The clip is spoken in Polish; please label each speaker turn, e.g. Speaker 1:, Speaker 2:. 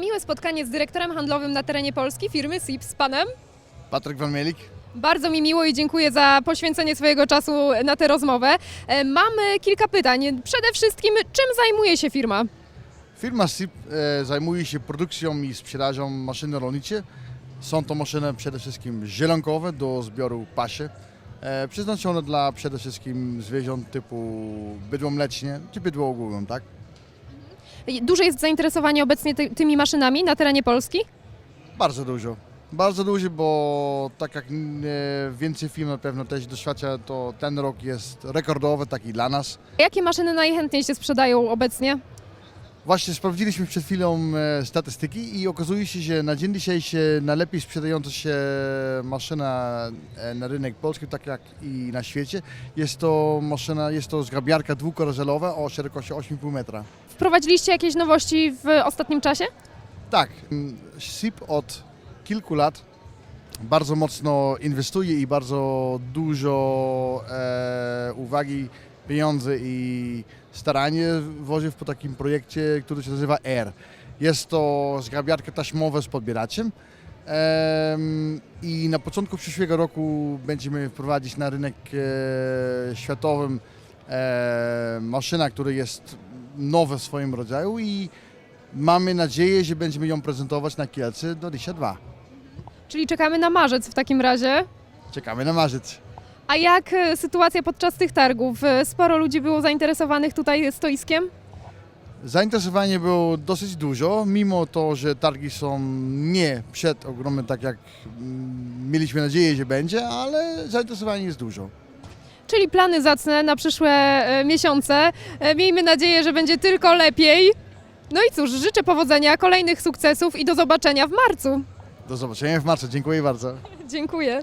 Speaker 1: miłe spotkanie z dyrektorem handlowym na terenie Polski firmy SIP z panem.
Speaker 2: Patryk Van Mielik.
Speaker 1: Bardzo mi miło i dziękuję za poświęcenie swojego czasu na tę rozmowę. E, Mamy kilka pytań. Przede wszystkim, czym zajmuje się firma?
Speaker 2: Firma SIP e, zajmuje się produkcją i sprzedażą maszyn rolniczych. Są to maszyny przede wszystkim zielonkowe do zbioru paszy, e, przeznaczone dla przede wszystkim zwierząt typu bydło mleczne czy bydło ogólną, tak?
Speaker 1: Duże jest zainteresowanie obecnie ty, tymi maszynami na terenie Polski?
Speaker 2: Bardzo dużo. Bardzo dużo, bo tak jak e, więcej firm na pewno też doświadcza, to ten rok jest rekordowy taki dla nas.
Speaker 1: Jakie maszyny najchętniej się sprzedają obecnie?
Speaker 2: Właśnie sprawdziliśmy przed chwilą e, statystyki i okazuje się, że na dzień dzisiejszy najlepiej sprzedająca się maszyna e, na rynek polski, tak jak i na świecie, jest to maszyna, jest to zgrabiarka dwukorażelowa o szerokości 8,5 metra.
Speaker 1: Wprowadziliście jakieś nowości w ostatnim czasie?
Speaker 2: Tak, SIP od kilku lat bardzo mocno inwestuje i bardzo dużo e, uwagi, pieniądze i staranie włoży w takim projekcie, który się nazywa AIR. Jest to zgrabiarka taśmowa z podbieraczem em, i na początku przyszłego roku będziemy wprowadzić na rynek e, światowym e, maszyna, która jest nowa w swoim rodzaju i Mamy nadzieję, że będziemy ją prezentować na Kielce do Dysia 2.
Speaker 1: Czyli czekamy na marzec w takim razie.
Speaker 2: Czekamy na marzec.
Speaker 1: A jak e, sytuacja podczas tych targów? E, Sporo ludzi było zainteresowanych tutaj stoiskiem?
Speaker 2: Zainteresowanie było dosyć dużo, mimo to, że targi są nie przed ogromne, tak jak mm, mieliśmy nadzieję, że będzie, ale zainteresowanie jest dużo.
Speaker 1: Czyli plany zacne na przyszłe e, miesiące. Miejmy nadzieję, że będzie tylko lepiej. No i cóż, życzę powodzenia, kolejnych sukcesów i do zobaczenia w marcu.
Speaker 2: Do zobaczenia w marcu. Dziękuję bardzo.
Speaker 1: Dziękuję.